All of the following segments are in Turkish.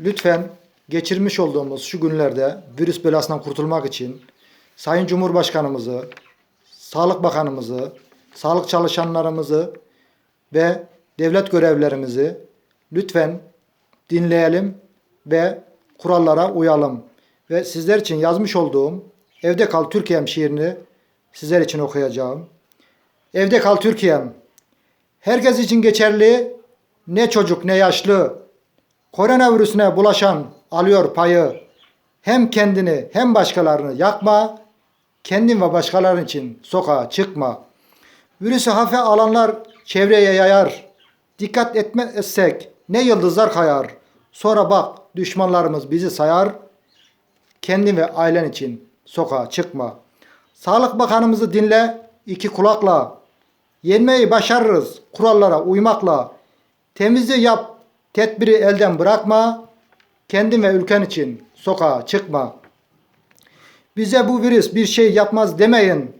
lütfen geçirmiş olduğumuz şu günlerde virüs belasından kurtulmak için Sayın Cumhurbaşkanımızı, Sağlık Bakanımızı, sağlık çalışanlarımızı ve devlet görevlerimizi lütfen dinleyelim ve kurallara uyalım. Ve sizler için yazmış olduğum Evde Kal Türkiye'm şiirini sizler için okuyacağım. Evde kal Türkiye'm. Herkes için geçerli, ne çocuk ne yaşlı. Koronavirüsüne bulaşan alıyor payı. Hem kendini hem başkalarını yakma, kendin ve başkaların için sokağa çıkma. Virüsü hafife alanlar çevreye yayar. Dikkat etmezsek ne yıldızlar kayar. Sonra bak düşmanlarımız bizi sayar. Kendin ve ailen için sokağa çıkma. Sağlık Bakanımızı dinle iki kulakla. Yenmeyi başarırız kurallara uymakla. Temizliği yap, tedbiri elden bırakma. Kendin ve ülken için sokağa çıkma. Bize bu virüs bir şey yapmaz demeyin.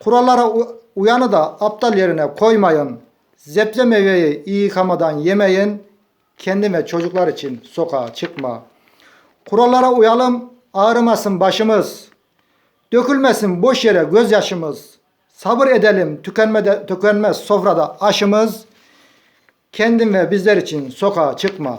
Kurallara uyanı da aptal yerine koymayın. Zebze meyveyi iyi yıkamadan yemeyin. Kendin ve çocuklar için sokağa çıkma. Kurallara uyalım, ağrımasın başımız. Dökülmesin boş yere gözyaşımız. Sabır edelim tükenmede, tükenmez sofrada aşımız. Kendin ve bizler için sokağa çıkma.